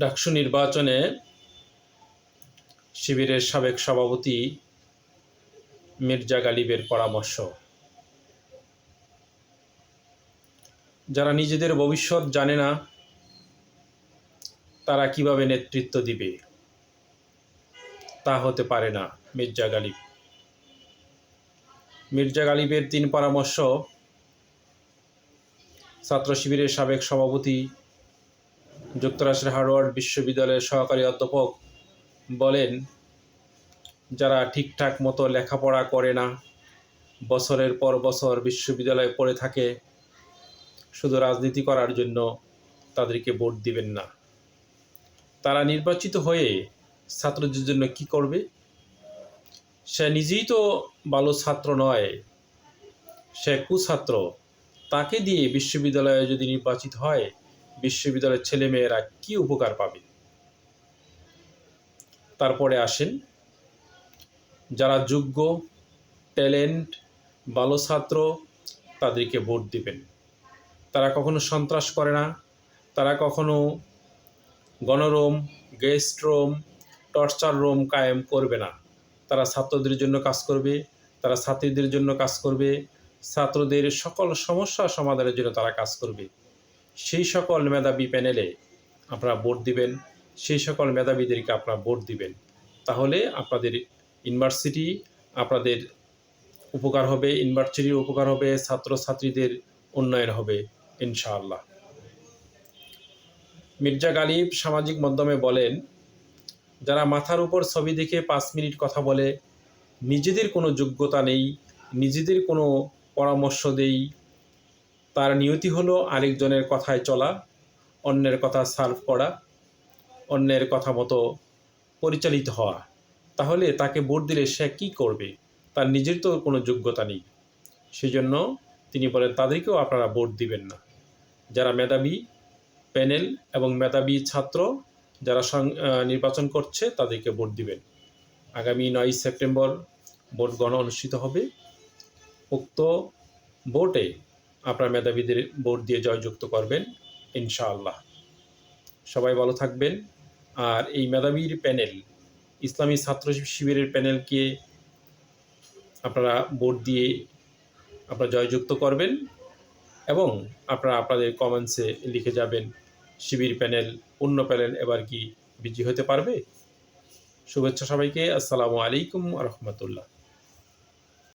ডাকসু নির্বাচনে শিবিরের সাবেক সভাপতি মির্জা গালিবের পরামর্শ। যারা নিজেদের ভবিষ্যৎ জানে না, তারা কীভাবে নেতৃত্ব দিবে? তা হতে পারে না, মির্জা গালিব। মির্জা গালিবের তিন পরামর্শ ছাত্র শিবিরের সাবেক সভাপতি যুক্তরাষ্ট্রের হার্ভার্ড বিশ্ববিদ্যালয়ের সহকারী অধ্যাপক বলেন, যারা ঠিকঠাক মতো লেখাপড়া করে না, বছরের পর বছর বিশ্ববিদ্যালয়ে পড়ে থাকে, শুধু রাজনীতি করার জন্য তাদেরকে ভোট দিবেন না। তারা নির্বাচিত হয়ে ছাত্রদের জন্য কি করবে? সে নিজেই তো ভালো ছাত্র নয়, সে কুছাত্র। তাকে দিয়ে বিশ্ববিদ্যালয়ে যদি নির্বাচিত হয় বিশ্ববিদ্যালয়ের ছেলেমেয়েরা কি উপকার পাবে? তারপরে আসেন যারা যোগ্য, ট্যালেন্ট, ভালো ছাত্র, তাদেরকে ভোট দিবেন। তারা কখনো সন্ত্রাস করে না। তারা কখনো গণরোম, গেস্ট রোম, টর্চার রোম কায়েম করবে না। তারা ছাত্রদের জন্য কাজ করবে, তারা ছাত্রীদের জন্য কাজ করবে, ছাত্রদের সকল সমস্যা সমাধানের জন্য তারা কাজ করবে। সেই সকল মেধাবী প্যানেলে আপনারা ভোট দিবেন, সেই সকল মেধাবীদেরকে আপনারা ভোট দিবেন। তাহলে আপনাদের ইউনিভার্সিটি আপনাদের উপকার হবে, ইউনিভার্সিটির উপকার হবে, ছাত্রছাত্রীদের উন্নয়ন হবে, ইনশাআল্লাহ। মির্জা গালিব সামাজিক মাধ্যমে বলেন, যারা মাথার উপর ছবি দেখে পাঁচ মিনিট কথা বলে, নিজেদের কোনো যোগ্যতা নেই, নিজেদের কোনো পরামর্শ দেই তার নিয়তি হলো আরেকজনের কথায় চলা, অন্যের কথা সার্ভ করা, অন্যের কথা মতো পরিচালিত হওয়া। তাহলে তাকে ভোট দিলে সে কী করবে? তার নিজের তো কোনো যোগ্যতা নেই। সেজন্য তিনি বলেন, তাদেরকেও আপনারা ভোট দিবেন না। যারা মেধাবী প্যানেল এবং মেধাবী ছাত্র যারা নির্বাচন করছে, তাদেরকে ভোট দিবেন। আগামী নয় সেপ্টেম্বর ভোট গণ অনুষ্ঠিত হবে। উক্ত ভোটে আপনার মেধাবীদের ভোট দিয়ে জয়যুক্ত করবেন, ইনশাআল্লাহ। সবাই ভালো থাকবেন। আর এই মেধাবীর প্যানেল, ইসলামী ছাত্র শিবিরের প্যানেলকে আপনারা ভোট দিয়ে আপনারা জয়যুক্ত করবেন এবং আপনারা আপনাদের কমেন্টসে লিখে যাবেন, শিবির প্যানেল, অন্য প্যানেল এবার কি বিজয়ী হতে পারবে? শুভেচ্ছা সবাইকে, আসসালামু আলাইকুম রহমতুল্লাহ।